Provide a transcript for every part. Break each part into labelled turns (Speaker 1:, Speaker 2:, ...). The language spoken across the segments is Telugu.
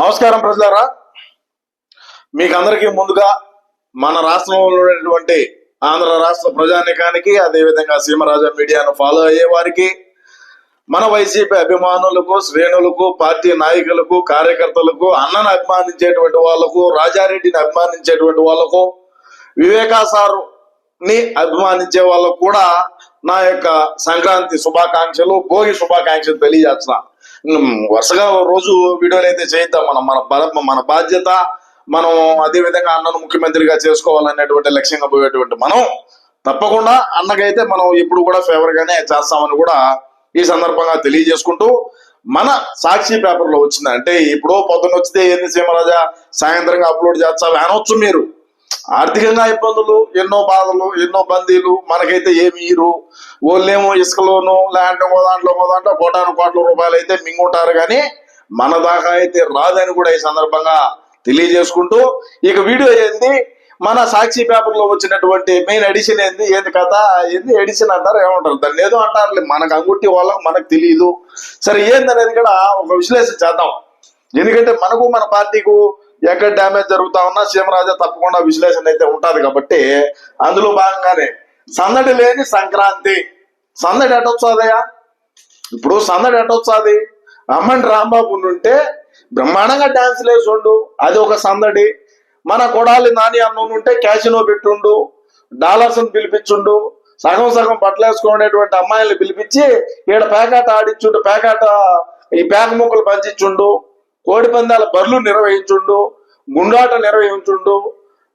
Speaker 1: నమస్కారం ప్రజలారా. మీకు అందరికీ ముందుగా మన రాష్ట్రంలో ఉన్నటువంటి ఆంధ్ర రాష్ట్ర ప్రజానికానికి అదేవిధంగా సీమరాజా మీడియాను ఫాలో అయ్యే వారికి మన వైసీపీ అభిమానులకు శ్రేణులకు పార్టీ నాయకులకు కార్యకర్తలకు అన్నను అభిమానించేటువంటి వాళ్ళకు రాజారెడ్డిని అభిమానించేటువంటి వాళ్ళకు వివేకా సారు ని అభిమానించే వాళ్ళకు కూడా నా యొక్క సంక్రాంతి శుభాకాంక్షలు భోగి శుభాకాంక్షలు తెలియజేస్తున్నాను. వరుసగా రోజు వీడియోలు అయితే చేయిద్దాం మనం మన బల- మన బాధ్యత మనం అదే విధంగా అన్నను ముఖ్యమంత్రిగా చేసుకోవాలనేటువంటి లక్ష్యంగా పోయేటువంటి మనం. తప్పకుండా అన్నకైతే మనం ఇప్పుడు కూడా ఫేవర్ గానే చేస్తామని కూడా ఈ సందర్భంగా తెలియజేసుకుంటూ మన సాక్షి పేపర్లో వచ్చింది అంటే ఇప్పుడు పొద్దున్న వచ్చితే ఏంది సీమరాజా సాయంత్రంగా అప్లోడ్ చేస్తావు అనొచ్చు మీరు. ఆర్థికంగా ఇబ్బందులు ఎన్నో బాధలు ఎన్నో బందీలు మనకైతే ఏమి ఇరు. వాళ్ళేమో ఇసుకలోను ల్యాండ్ ఇంకో దాంట్లో ఇంకో దాంట్లో కోటాను కోట్ల రూపాయలు అయితే మింగుంటారు కానీ మన దాకా అయితే రాదని కూడా ఈ సందర్భంగా తెలియజేసుకుంటూ ఇక వీడియో ఏంది? మన సాక్షి పేపర్లో వచ్చినటువంటి మెయిన్ ఎడిషన్ ఏంది? ఏంది కథ? ఏంది ఎడిషన్ అంటారు? ఏమంటారు? దాన్ని ఏదో అంటారు మనకు అంగుట్టి వాళ్ళకి మనకు తెలియదు. సరే ఏందనేది కూడా ఒక విశ్లేషణ చేద్దాం. ఎందుకంటే మనకు మన పార్టీకు ఎక్కడ డ్యామేజ్ జరుగుతా ఉన్నా సీమరాజా తప్పకుండా విశ్లేషణ అయితే ఉంటది కాబట్టి అందులో భాగంగానే సందడి లేని సంక్రాంతి. సందడి ఎటొచ్చాదయ్యా ఇప్పుడు సందడి ఎటొచ్చాది అమ్మని రాంబాబు ఉంటే బ్రహ్మాండంగా డాన్స్ లేచుండు. అది ఒక సందడి. మన కొడాలి నాని అన్న ఉంటే క్యాసినో పెట్టుండు. డాలర్స్ పిలిపించుండు. సగం సగం బట్టలు అమ్మాయిల్ని పిలిపించి ఈడ పేకాట ఆడిచ్చుండు. పేకాట ఈ పేక ముక్కలు పంచిచ్చుండు. కోడి పందాల బర్లు నిర్వహించుండు గుండాట నిర్వహించుండు.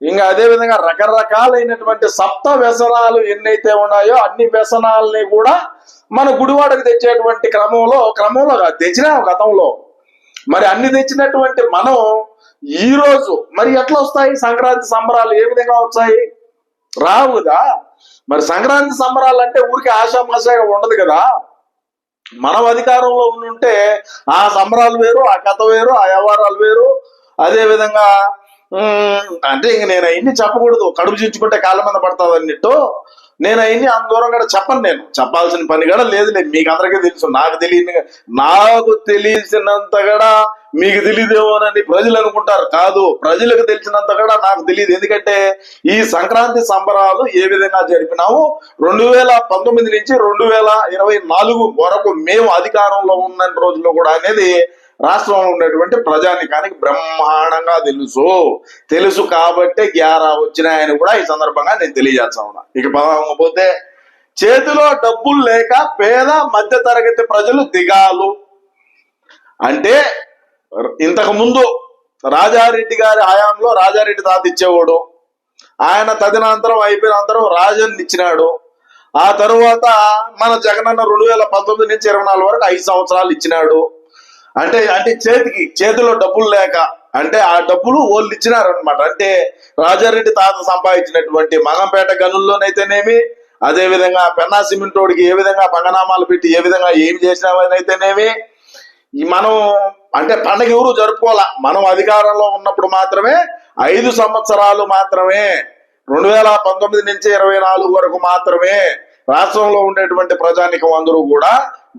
Speaker 1: ఇంకా అదే విధంగా రకరకాలైనటువంటి సప్త వ్యసనాలు ఎన్నైతే ఉన్నాయో అన్ని వ్యసనాలని కూడా మన గుడివాడకు తెచ్చేటువంటి క్రమంలో క్రమంలో తెచ్చినా తెచ్చినాం గతంలో. మరి అన్ని తెచ్చినటువంటి మనం ఈ రోజు మరి ఎట్లా వస్తాయి? సంక్రాంతి సంబరాలు ఏ విధంగా వచ్చాయి? రావుగా మరి సంక్రాంతి సంబరాలు అంటే ఊరికి ఆశామాషగా ఉండదు కదా? మనం అధికారంలో ఉంటే ఆ సంబరాలు వేరు ఆ కథ వేరు ఆ వ్యవహారాలు వేరు. అదే విధంగా అంటే ఇంక నేను అవన్నీ చెప్పకూడదు. కడుపు చించుకుంటే కాళ్ళ మీద పడుతుంది అన్నట్టు. నేను అవన్నీ అంత దూరం కూడా చెప్పను నేను. చెప్పాల్సిన పని కూడా లేదు మీకు అందరికీ తెలుసు. నాకు తెలియని నాకు తెలిసినంత కూడా మీకు తెలియదేమోనని ప్రజలు అనుకుంటారు. కాదు ప్రజలకు తెలిసినంత కూడా నాకు తెలియదు. ఎందుకంటే ఈ సంక్రాంతి సంబరాలు ఏ విధంగా జరిపినాము రెండు వేల పంతొమ్మిది నుంచి రెండు వేల ఇరవై నాలుగు వరకు మేము అధికారంలో ఉన్న రోజుల్లో కూడా అనేది రాష్ట్రంలో ఉన్నటువంటి ప్రజానికానికి బ్రహ్మాండంగా తెలుసు. తెలుసు కాబట్టే గ్యారా వచ్చినాయని కూడా ఈ సందర్భంగా నేను తెలియజేస్తా ఉన్నా. ఇక పోతే చేతిలో డబ్బులు లేక పేద మధ్య తరగతి ప్రజలు దిగాలు. అంటే ఇంతకు ముందు రాజారెడ్డి గారి హయాంలో రాజారెడ్డి తాత ఇచ్చేవాడు. ఆయన తదనంతరం అయిపోయినంతరం రాజన్ ఇచ్చినాడు. ఆ తరువాత మన జగనన్న రెండు వేల పంతొమ్మిది నుంచి ఇరవై నాలుగు వరకు ఐదు సంవత్సరాలు ఇచ్చినాడు. అంటే అంటే చేతికి చేతిలో డబ్బులు లేక అంటే ఆ డబ్బులు వాళ్ళు ఇచ్చినారనమాట అంటే రాజారెడ్డి తాత సంపాదించినటువంటి మగంపేట గనుల్లోనైతేనేమి అదే విధంగా పెన్నా సిమెంట్ రోడ్కి ఏ విధంగా పంగనామాలు పెట్టి ఏ విధంగా ఏం చేసినామని అయితేనేమి మనం అంటే పండగ ఎవరు జరుపుకోవాలా? మనం అధికారంలో ఉన్నప్పుడు మాత్రమే ఐదు సంవత్సరాలు మాత్రమే రెండు వేల పంతొమ్మిది నుంచి ఇరవై నాలుగు వరకు మాత్రమే రాష్ట్రంలో ఉండేటువంటి ప్రజానికం అందరూ కూడా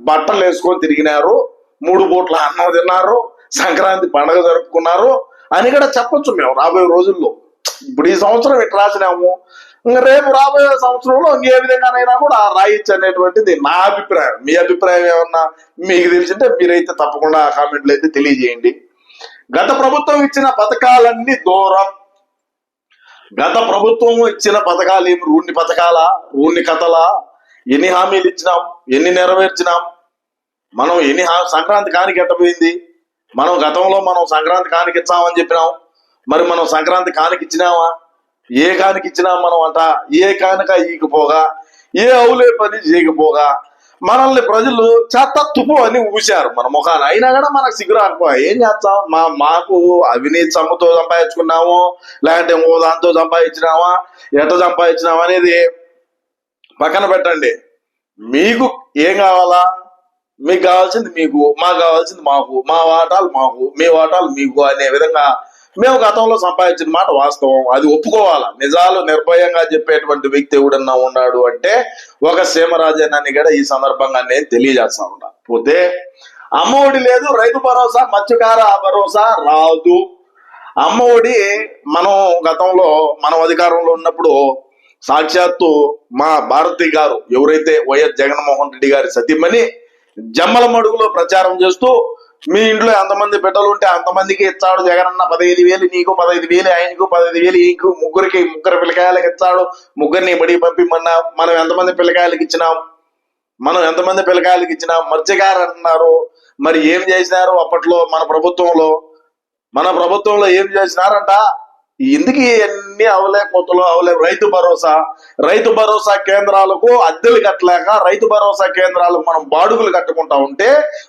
Speaker 1: బట్టలు వేసుకొని తిరిగినారు మూడు పూట్ల అన్నం తిన్నారు సంక్రాంతి పండగ జరుపుకున్నారు అని కూడా చెప్పొచ్చు మేము రాబోయే రోజుల్లో. ఇప్పుడు ఈ సంవత్సరం ఎట్లా రాసినాము? రేపు రాబోయే సంవత్సరంలో ఇంకే విధంగానైనా కూడా రాయొచ్చు అనేటువంటిది నా అభిప్రాయం. మీ అభిప్రాయం ఏమన్నా మీకు తెలిసింటే మీరైతే తప్పకుండా కామెంట్లు అయితే తెలియజేయండి. గత ప్రభుత్వం ఇచ్చిన పథకాలన్నీ దూరం. గత ప్రభుత్వం ఇచ్చిన పథకాలు ఏమి? రూన్ని పథకాల? రూన్ని కథలా? ఎన్ని హామీలు ఇచ్చినాం? ఎన్ని నెరవేర్చినాం? మనం ఎన్ని సంక్రాంతి కానికి ఎట్టబోయింది మనం గతంలో మనం సంక్రాంతి కానికి ఇచ్చామని చెప్పినాం. మరి మనం సంక్రాంతి కానికి ఇచ్చినామా? ఏ కానికిచ్చినా మనం అంట ఏ కానుక ఈకపోగా ఏ అవులే పని చేయకపోగా మనల్ని ప్రజలు చెత్త తుపు అని ఊశారు. మన ముఖాన్ని అయినా కూడా మనకు సిగ్గు రాకపోయా ఏం చేస్తాం? మా మాకు అవినీతి సొమ్ముతో సంపాదించుకున్నాము లేదంటే ఓ దాంతో సంపాదించినామా ఎట సంపాదించినామా అనేది పక్కన పెట్టండి. మీకు ఏం కావాలా? మీకు కావాల్సింది మీకు మాకు కావాల్సింది మాకు మా వాటాలు మాకు మీ వాటాలు మీకు అనే విధంగా మేము గతంలో సంపాదించిన మాట వాస్తవం. అది ఒప్పుకోవాలా? నిజాలు నిర్భయంగా చెప్పేటువంటి వ్యక్తి ఎవడన్నా ఉన్నాడు అంటే ఒక సీమరాజేనని కూడా ఈ సందర్భంగా నేను తెలియజేస్తా ఉన్నా పోతే అమ్మఒడి లేదు రైతు భరోసా మత్స్యకార భరోసా రాదు. అమ్మఒడి మనం గతంలో మనం అధికారంలో ఉన్నప్పుడు సాక్షాత్తు మా భారతి గారు ఎవరైతే వైఎస్ జగన్మోహన్ రెడ్డి గారి సతీమణి జమ్మల మడుగులో ప్రచారం చేస్తూ మీ ఇంట్లో ఎంతమంది బిడ్డలు ఉంటే అంతమందికి ఇచ్చాడు జగనన్న పదహైదు వేలు నీకు పదహైదు వేలు ఆయనకు పదహైదు వేలు ఈకు ముగ్గురికి ముగ్గురు పిల్లకాయలకు ఇచ్చాడు. ముగ్గురిని బడి పంపి మొన్న మనం ఎంతమంది పిల్లకాయలకు ఇచ్చినాం? మనం ఎంతమంది పిల్లకాయలకు ఇచ్చినాం? మర్చిగారు అంటున్నారు. మరి ఏం చేసినారు అప్పట్లో మన ప్రభుత్వంలో? మన ప్రభుత్వంలో ఏం చేసినారంట? ఎందుకు ఇవన్నీ అవలే కొత్తలు అవలే రైతు భరోసా? రైతు భరోసా కేంద్రాలకు అద్దెలు కట్టలేక రైతు భరోసా కేంద్రాలకు మనం బాడుగులు కట్టుకుంటా ఉంటే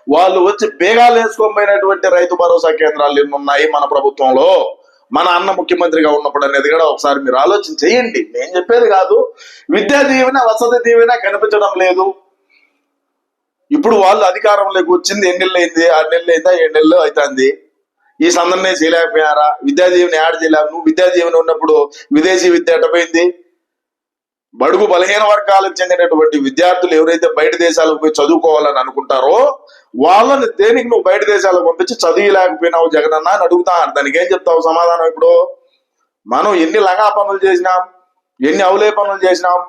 Speaker 1: వాళ్ళు వచ్చి బేగాలు వేసుకోబోయినటువంటి రైతు భరోసా కేంద్రాలు ఎన్ని ఉన్నాయి మన ప్రభుత్వంలో? మన అన్న ముఖ్యమంత్రిగా ఉన్నప్పుడు అనేది కూడా ఒకసారి మీరు ఆలోచన చేయండి. నేను చెప్పేది కాదు. విద్యా దీవెన వసతి దీవెన కనిపించడం లేదు. ఇప్పుడు వాళ్ళు అధికారంలోకి వచ్చింది ఎన్ని నెలలు అయింది? ఆరు నెలలు అయిందా? ఏడు నెలలు అవుతుంది. ఈ సందర్భమే చేయలేకపోయారా? విద్యాదీవెని యాడ్ చేయలేవు నువ్వు విద్యాదీవెని ఉన్నప్పుడు విదేశీ విద్య ఎటపోయింది బడుగు బలహీన వర్గాలకు చెందినటువంటి విద్యార్థులు ఎవరైతే బయట దేశాలకు పోయి చదువుకోవాలని అనుకుంటారో వాళ్ళని దేనికి నువ్వు బయట దేశాలకు పంపించి చదివలేకపోయినావు జగనన్న అని అడుగుతాను. దానికి ఏం చెప్తావు సమాధానం ఇప్పుడు? మనం ఎన్ని లగా పనులు చేసినాం? ఎన్ని అవలే పనులు చేసినాం?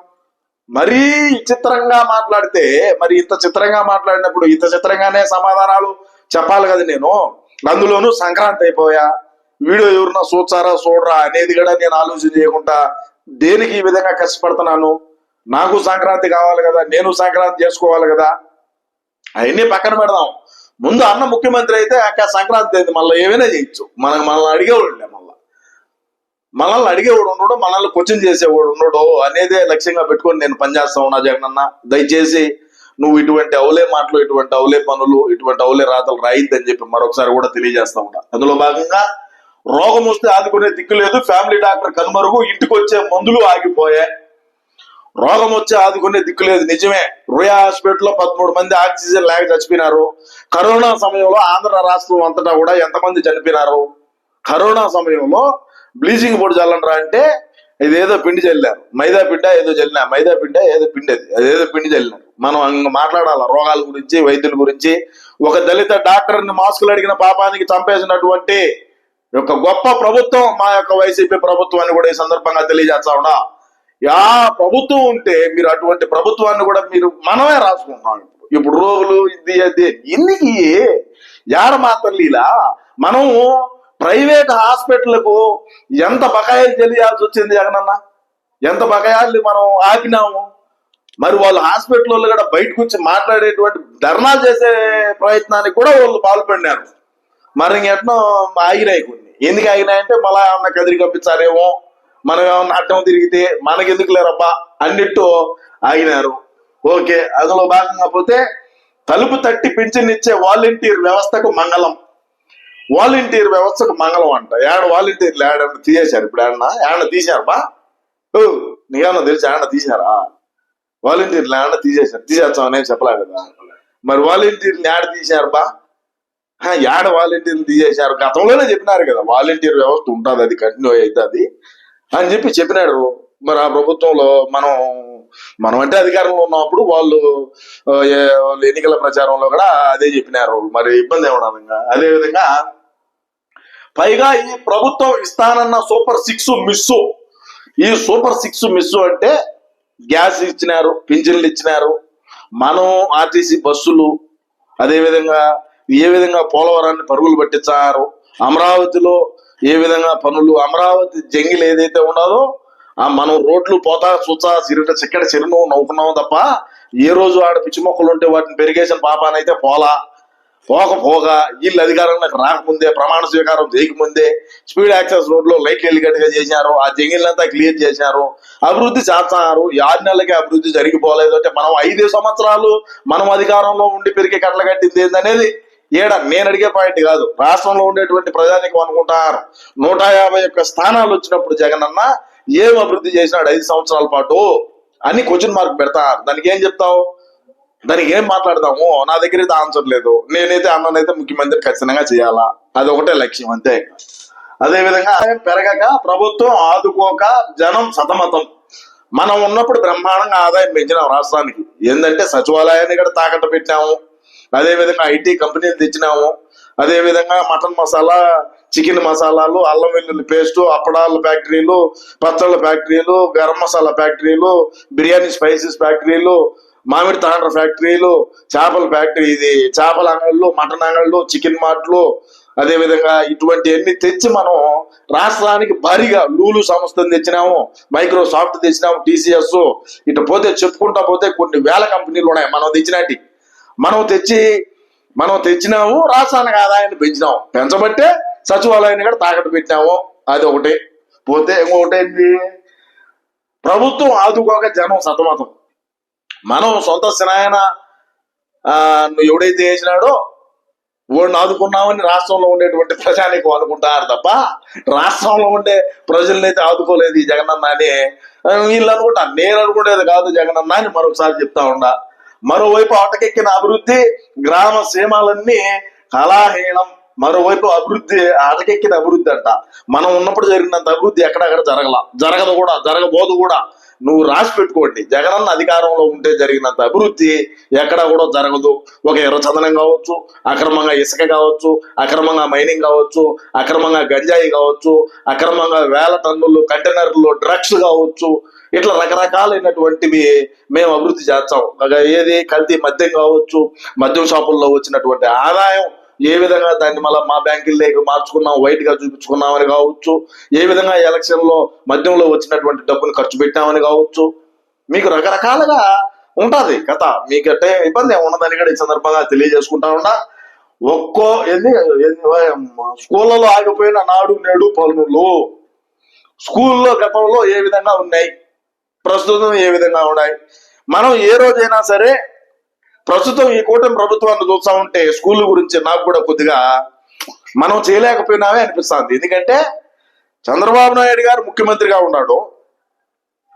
Speaker 1: మరీ చిత్రంగా మాట్లాడితే మరి ఇంత చిత్రంగా మాట్లాడినప్పుడు ఇంత చిత్రంగానే సమాధానాలు చెప్పాలి కదా నేను? అందులోనూ సంక్రాంతి అయిపోయా. వీడియో ఎవరన్నా చూచారా చూడరా అనేది కూడా నేను ఆలోచన చేయకుండా దేనికి ఈ విధంగా కష్టపడుతున్నాను? నాకు సంక్రాంతి కావాలి కదా నేను సంక్రాంతి చేసుకోవాలి కదా. అవన్నీ పక్కన పెడదాం. ముందు అన్న ముఖ్యమంత్రి అయితే అక్క సంక్రాంతి అయింది మళ్ళీ ఏమైనా చేయొచ్చు. మనం మనల్ని అడిగేవాళ్ళే మళ్ళీ. మనల్ని అడిగేవాడు ఉండడు మనల్ని క్వశ్చన్ చేసేవాడు ఉండడు అనేదే లక్ష్యంగా పెట్టుకొని నేను పనిచేస్తా ఉన్నా జగనన్న. దయచేసి నువ్వు ఇటువంటి అవులే మాటలు ఇటువంటి అవులే పనులు ఇటువంటి అవులే రాతలు రాయిద్దని చెప్పి మరొకసారి కూడా తెలియజేస్తా ఉంటా. అందులో భాగంగా రోగం వస్తే ఆదుకునే దిక్కు లేదు ఫ్యామిలీ డాక్టర్ కనుమరుగు ఇంటికి వచ్చే మందులు ఆగిపోయాయి. రోగం వచ్చి ఆదుకునే దిక్కు లేదు నిజమే. రుయా హాస్పిటల్లో పదమూడు మంది ఆక్సిజన్ లేక చచ్చిపోయినారు. కరోనా సమయంలో ఆంధ్ర రాష్ట్రం అంతటా కూడా ఎంతమంది చనిపోయినారు? కరోనా సమయంలో బ్లీచింగ్ పొడి చల్లంటారా అంటే ఇదేదో పిండి చల్లారు. మైదా పిండ ఏదో చల్లినా మైదా పిండ ఏదో పిండి అది అదేదో పిండి చల్లినారు. మనం అంగ మాట్లాడాల? రోగాల గురించి వైద్యుల గురించి. ఒక దళిత డాక్టర్ని మాస్కులు అడిగిన పాపానికి చంపేసినటువంటి యొక్క గొప్ప ప్రభుత్వం మా యొక్క వైసీపీ ప్రభుత్వం అని కూడా ఈ సందర్భంగా తెలియజేస్తా ఉన్నా. యా ప్రభుత్వం ఉంటే మీరు అటువంటి ప్రభుత్వాన్ని కూడా మీరు మనమే రాసుకుంటున్నాం ఇప్పుడు. ఇప్పుడు రోగులు ఇది అది ఎన్నికి యాడ మాత్రం లీలా మనం ప్రైవేట్ హాస్పిటల్కు ఎంత బకాయిలు తెలియాల్సి వచ్చింది జగనన్న? ఎంత బకాయిల్ని మనం ఆపినాము? మరి వాళ్ళు హాస్పిటల్ వాళ్ళు కూడా బయటకు వచ్చి మాట్లాడేటువంటి ధర్నాలు చేసే ప్రయత్నానికి కూడా వాళ్ళు పాల్పడినారు. మరి ఇంకెట్నో ఆగినాయి కొన్ని. ఎందుకు ఆగినాయంటే మళ్ళా ఏమన్నా కదిరి కప్పించారేమో మనం ఏమన్నా అడ్డం తిరిగితే మనకెందుకు లేరబ్బా అన్నిట్టు ఆగినారు. ఓకే అందులో భాగంగా పోతే తలుపు తట్టి పింఛన్ ఇచ్చే వాలంటీర్ వ్యవస్థకు మంగళం. వాలంటీర్ వ్యవస్థకు మంగళం అంట. ఏడ వాలంటీర్లు ఏడన్నా తీసేశారు? ఇప్పుడు ఏడన్నా? ఏడన్నా తీశారు బా నీకేమన్నా తెలిసి? ఏడన్నా తీశారా? వాలంటీర్లు ఏడన్నా తీసేసారు తీసేస్తామని చెప్పలే కదా. మరి వాలంటీర్లు ఏడ తీశారు బా. హా, యాడ వాలంటీర్లు తీసేశారు? గతంలోనే చెప్పినారు కదా వాలంటీర్ వ్యవస్థ ఉంటుంది అది కంటిన్యూ అవుతుంది అని చెప్పి చెప్పినాడు మరి ఆ ప్రభుత్వంలో మనం మనం అంటే అధికారంలో ఉన్నప్పుడు వాళ్ళు వాళ్ళు ఎన్నికల ప్రచారంలో కూడా అదే చెప్పినారు. మరి ఇబ్బంది ఏమన్నా అదే విధంగా పైగా ఈ ప్రభుత్వం ఇస్తానన్న సూపర్ సిక్స్ మిస్ ఈ సూపర్ సిక్స్ మిస్ అంటే గ్యాస్ ఇచ్చినారు పింఛన్లు ఇచ్చినారు. మనం ఆర్టీసీ బస్సులు అదే విధంగా ఏ విధంగా పోలవరాన్ని పరుగులు పట్టించారు అమరావతిలో ఏ విధంగా పనులు అమరావతి జంగిల్ ఏదైతే ఉన్నదో ఆ మనం రోడ్లు పోతా చూచా సిరిట చిక్కడ చిరును నవ్వుకున్నాం తప్ప ఏ రోజు ఆడ పిచ్చి మొక్కలు ఉంటే వాటిని పెరిగేసిన పాపానైతే పోలా. పోక పోగా వీళ్ళు అధికారంలోకి రాకముందే ప్రమాణ స్వీకారం చేయకముందే స్పీడ్ యాక్సెస్ రోడ్లో లైట్ ఎలిగట్టుగా చేశారు ఆ జంగిళ్ళంతా క్లియర్ చేశారు అభివృద్ధి చేస్తున్నారు. ఈ ఆరు అభివృద్ధి జరిగిపోలేదు అంటే మనం ఐదు సంవత్సరాలు మనం అధికారంలో ఉండి పెరిగి కట్టలు కట్టింది ఏందనేది ఏడ నేను అడిగే పాయింట్ కాదు. రాష్ట్రంలో ఉండేటువంటి ప్రజానికం అనుకుంటారు. నూట యాభై ఒక్క స్థానాలు వచ్చినప్పుడు జగన్ అన్న ఏం అభివృద్ధి చేసినాడు ఐదు సంవత్సరాల పాటు అని క్వశ్చన్ మార్క్ పెడతారు. దానికి ఏం చెప్తావు? దానికి ఏం మాట్లాడదాము? నా దగ్గర అయితే ఆన్సర్ లేదు. నేనైతే అన్ననైతే ముఖ్యమంత్రి ఖచ్చితంగా చేయాలా? అది ఒకటే లక్ష్యం అంతే. అదే విధంగా పెరగక ప్రభుత్వం ఆదుకోక జనం సతమతం. మనం ఉన్నప్పుడు బ్రహ్మాండంగా ఆదాయం పెంచినాం రాష్ట్రానికి. ఏంటంటే సచివాలయాన్ని కూడా తాకట్టు పెట్టినాము అదే విధంగా ఐటీ కంపెనీలు తెచ్చినాము. అదే విధంగా మటన్ మసాలా చికెన్ మసాలాలు అల్లం వెల్లుల్లి పేస్ట్ అప్పడాల ఫ్యాక్టరీలు పచ్చళ్ళ ఫ్యాక్టరీలు గరం మసాలా ఫ్యాక్టరీలు బిర్యానీ స్పైసెస్ ఫ్యాక్టరీలు మామిడి తాండ్ర ఫ్యాక్టరీలు చేపల ఫ్యాక్టరీ ఇది. చేపల అంగళ్ళు మటన్ అంగళ్ళు చికెన్ మార్ట్లు అదేవిధంగా ఇటువంటివన్నీ ఇటువంటి అన్ని తెచ్చి మనం రాష్ట్రానికి భారీగా లూలు సంస్థను తెచ్చినాము మైక్రోసాఫ్ట్ తెచ్చినాము టీసీఎస్. ఇటు పోతే చెప్పుకుంటా పోతే కొన్ని వేల కంపెనీలు ఉన్నాయి మనం తెచ్చినట్టు మనం తెచ్చి మనం తెచ్చినాము రాష్ట్రానికి ఆదాయాన్ని పెంచినాము. పెంచబట్టే సచివాలయాన్ని కూడా తాకట్టు పెట్టినాము. అది ఒకటి. పోతే ఇంకొకటి ఏంటి? ప్రభుత్వం ఆదుకోక జనం సతమతం. మనం సొంత సినాయన ఎవడైతే వేసినాడో వాడిని ఆదుకున్నామని రాష్ట్రంలో ఉండేటువంటి ప్రజానికి అనుకుంటారు తప్ప రాష్ట్రంలో ఉండే ప్రజలనైతే ఆదుకోలేదు ఈ జగనన్న అని వీళ్ళు అనుకుంటా నేను అనుకునేది కాదు జగనన్న అని మరొకసారి చెప్తా ఉండా మరోవైపు అటకెక్కిన అభివృద్ధి గ్రామ సీమాలన్నీ కళాహీనం మరోవైపు అభివృద్ధి అటకెక్కిన అభివృద్ధి అంట. మనం ఉన్నప్పుడు జరిగినంత అభివృద్ధి ఎక్కడెక్కడ జరగల జరగదు కూడా జరగబోదు కూడా. నువ్వు రాసి పెట్టుకోండి. జగనన్న అధికారంలో ఉంటే జరిగినంత అభివృద్ధి ఎక్కడా కూడా జరగదు. ఒక ఎర్రచందనం కావచ్చు అక్రమంగా ఇసుక కావచ్చు అక్రమంగా మైనింగ్ కావచ్చు అక్రమంగా గంజాయి కావచ్చు అక్రమంగా వేల టన్నులు కంటైనర్లు డ్రగ్స్ కావచ్చు ఇట్లా రకరకాలైనటువంటివి మేము అభివృద్ధి చేస్తాం. ఏది కల్తీ మద్యం కావచ్చు మద్యం షాపుల్లో వచ్చినటువంటి ఆదాయం ఏ విధంగా దాన్ని మళ్ళీ మా బ్యాంకుల్లోకి మార్చుకున్నాం వైట్గా చూపించుకున్నామని కావచ్చు ఏ విధంగా ఎలక్షన్లో మద్యంలో వచ్చినటువంటి డబ్బును ఖర్చు పెట్టామని కావచ్చు మీకు రకరకాలుగా ఉంటది కథ. మీకంటే ఇబ్బంది ఉన్నదని కూడా ఈ సందర్భంగా తెలియజేసుకుంటా ఉన్నా. ఒక్కో ఎన్ని స్కూళ్ళలో ఆగిపోయిన నాడు నేడు పనులు స్కూల్లో గతంలో ఏ విధంగా ఉన్నాయి ప్రస్తుతం ఏ విధంగా ఉన్నాయి మనం ఏ రోజైనా సరే ప్రస్తుతం ఈ కూటమి ప్రభుత్వాన్ని చూస్తా ఉంటే స్కూల్ గురించి నాకు కూడా కొద్దిగా మనం చేయలేకపోయినామే అనిపిస్తుంది. ఎందుకంటే చంద్రబాబు నాయుడు గారు ముఖ్యమంత్రిగా ఉన్నాడు.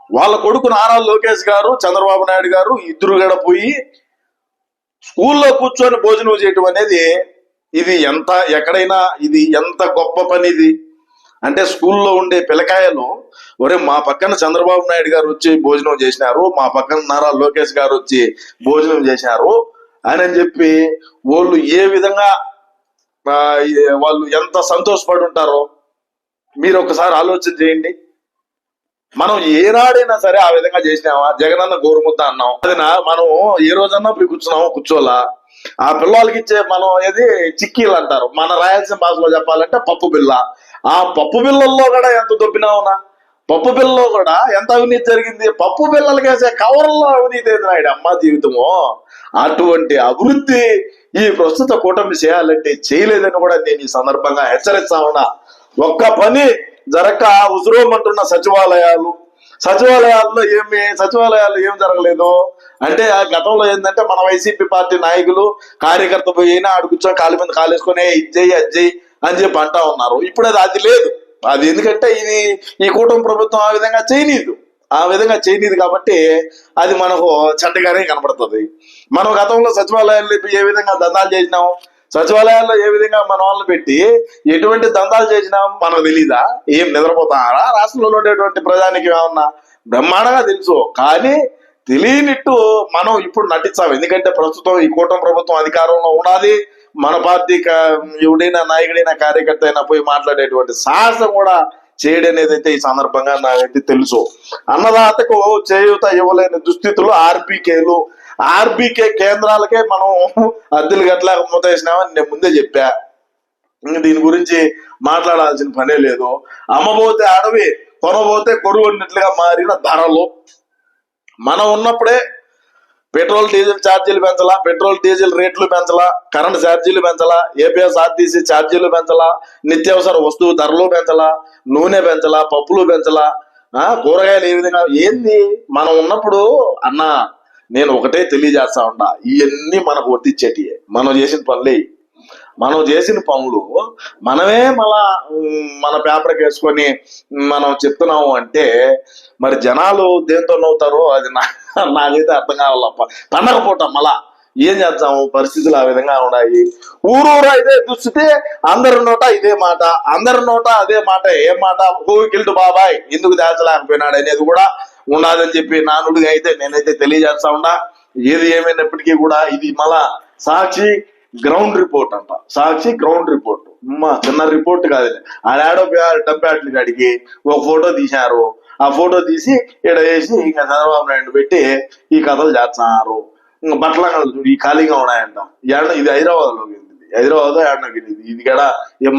Speaker 1: వాళ్ళ కొడుకు నారా లోకేష్ గారు చంద్రబాబు నాయుడు గారు ఇద్దరు కూడా పోయి స్కూల్లో కూర్చొని భోజనం చేయటం అనేది ఇది ఎంత ఎక్కడైనా ఇది ఎంత గొప్ప పని ఇది అంటే స్కూల్లో ఉండే పిల్లకాయలు ఒరే మా పక్కన చంద్రబాబు నాయుడు గారు వచ్చి భోజనం చేసినారు మా పక్కన నారా లోకేష్ గారు వచ్చి భోజనం చేశారు అని అని చెప్పి వాళ్ళు ఏ విధంగా వాళ్ళు ఎంత సంతోషపడి ఉంటారో మీరు ఒకసారి ఆలోచన చేయండి. మనం ఏనాడైనా సరే ఆ విధంగా చేసినామా? జగనన్న గోరుముద్ద అన్నాం. అది మనం ఏ రోజన్నా పోయి కూర్చున్నాము? కూర్చోలా ఆ పిల్లలకి ఇచ్చే మనం ఏది? చిక్కీలు అంటారు. మన రాయలసీమ భాషలో చెప్పాలంటే పప్పు బిల్ల ఆ పప్పు బిల్లల్లో కూడా ఎంత దొబ్బినావునా పప్పు బిల్లలో కూడా ఎంత అవినీతి జరిగింది? పప్పు బిల్లలకి వేసే కవర్లో అవినీతి ఏంది నాయుడు అమ్మ జీవితము? అటువంటి అభివృద్ధి ఈ ప్రస్తుత కూటమి చేయాలంటే చేయలేదని కూడా నేను ఈ సందర్భంగా హెచ్చరిస్తా ఉన్నా. ఒక్క పని జరక ఉసురోమంటున్న సచివాలయాలు. సచివాలయాల్లో ఏమి సచివాలయాల్లో ఏం జరగలేదు? అంటే ఆ గతంలో ఏంటంటే మన వైసీపీ పార్టీ నాయకులు కార్యకర్త పోయినా ఆడు కూర్చొని కాలు మీద కాలేసుకొని ఇజ్జయి అజ్జయి అని చెప్పి అంటా ఉన్నారు. ఇప్పుడు అది అది లేదు. అది ఎందుకంటే ఇది ఈ కూటమి ప్రభుత్వం ఆ విధంగా చేయనీదు. ఆ విధంగా చేయనీదు కాబట్టి అది మనకు చెడ్డగానే కనబడుతుంది మనం గతంలో సచివాలయాల్లో ఏ విధంగా దందాలు చేసినాం? సచివాలయాల్లో ఏ విధంగా మన వాళ్ళని పెట్టి ఎటువంటి దందాలు చేసినాం మనకు తెలీదా? ఏం నిద్రపోతారా రాష్ట్రంలో ఉండేటువంటి ప్రజానికి ఏమన్నా బ్రహ్మాండంగా తెలుసు. కానీ తెలియనిట్టు మనం ఇప్పుడు నటించాం. ఎందుకంటే ప్రస్తుతం ఈ కూటమి ప్రభుత్వం అధికారంలో ఉండాలి. మన పార్టీ ఎవడైనా నాయకుడైనా కార్యకర్త అయినా పోయి మాట్లాడేటువంటి సాహసం కూడా చేయడం అనేది అయితే ఈ సందర్భంగా నాకైతే తెలుసు. అన్నదాతకు చేయూత ఇవ్వలేని దుస్థితులు ఆర్బీకేలు. ఆర్బీకే కేంద్రాలకే మనం అద్దెలు గట్లా మూతేసినామని నేను ముందే చెప్పా. దీని గురించి మాట్లాడాల్సిన పనే లేదు. అమ్మబోతే అడవి కొనబోతే కొడుగున్నట్లుగా మారిన ధరలు. మనం ఉన్నప్పుడే పెట్రోల్ డీజిల్ ఛార్జీలు పెంచలా పెట్రోల్ డీజిల్ రేట్లు పెంచలా కరెంట్ ఛార్జీలు పెంచలా ఏపీఎస్ ఆర్టీసీ ఛార్జీలు పెంచలా నిత్యావసర వస్తువు ధరలు పెంచలా నూనె పెంచలా పప్పులు పెంచలా కూరగాయలు ఏ విధంగా ఏంది? మనం ఉన్నప్పుడు అన్న నేను ఒకటే తెలియజేస్తా ఉంటా ఇవన్నీ మనకు వర్తించేటియే మనం చేసిన పనులే. మనం చేసిన పనులు మనమే మళ్ళా మన పేపర్కి వేసుకొని మనం చెప్తున్నాము అంటే మరి జనాలు దేంతో నవ్వుతారో అది నా నాకైతే అర్థం కావాలప్ప. పండగ పూట మళ్ళా. ఏం చేద్దాము? పరిస్థితులు ఆ విధంగా ఉన్నాయి. ఊరూరా ఇదే దుస్థితి అందరి నోట ఇదే మాట అందరి నోట అదే మాట ఏం మాట? హూకిల్టు బాబాయ్ ఎందుకు దాచలేకపోయినాడు అనేది కూడా ఉండదని చెప్పి నానుడిగా అయితే నేనైతే తెలియజేస్తా ఉన్నా. ఏది ఏమైనప్పటికీ కూడా ఇది మళ్ళా సాక్షి గ్రౌండ్ రిపోర్ట్ అంట. సాక్షి గ్రౌండ్ రిపోర్ట్ చిన్న రిపోర్ట్ కాదు ఆడాడో డబ్బాట్లు అడిగి ఒక ఫోటో తీశారు. ఆ ఫోటో తీసి ఇక్కడ వేసి ఇంకా చంద్రబాబు నాయుడు పెట్టి ఈ కథలు చేస్తున్నారు. ఇంకా బట్టల అంగళ్ళు ఈ ఖాళీగా ఉన్నాయంట. ఏడ ఇది హైదరాబాద్లో హైదరాబాద్ ఏడనకి ఇది ఇది కూడా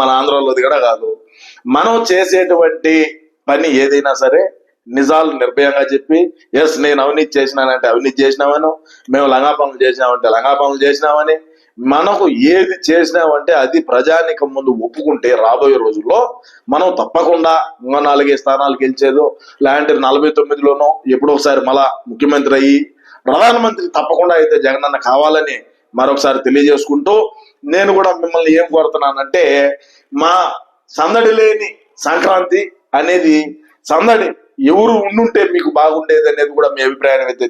Speaker 1: మన ఆంధ్రాలోది కూడా కాదు. మనం చేసేటువంటి పని ఏదైనా సరే నిజాలు నిర్భయంగా చెప్పి ఎస్ నేను అవినీతి చేసినానంటే అవినీతి చేసినామను మేము లంగా పనులు చేసినామంటే లంగా పనులు చేసినామని మనకు ఏది చేసినామంటే అది ప్రజానికం ముందు ఒప్పుకుంటే రాబోయే రోజుల్లో మనం తప్పకుండా ఇంకా నాలుగే స్థానాలు గెలిచేదో లేదంటే నలభై తొమ్మిదిలోనో ఎప్పుడో ఒకసారి మళ్ళా ముఖ్యమంత్రి అయ్యి ప్రధానమంత్రి తప్పకుండా అయితే జగనన్న కావాలని మరొకసారి తెలియజేసుకుంటూ నేను కూడా మిమ్మల్ని ఏం కోరుతున్నానంటే మా సందడి లేని సంక్రాంతి అనేది సందడి. ఎవరు ఉండుంటే మీకు బాగుండేది అనేది కూడా మీ అభిప్రాయం అయితే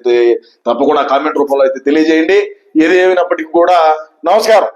Speaker 1: తప్పకుండా కామెంట్ రూపంలో అయితే తెలియజేయండి. ఏది ఏమైనప్పటికీ కూడా నమస్కారం.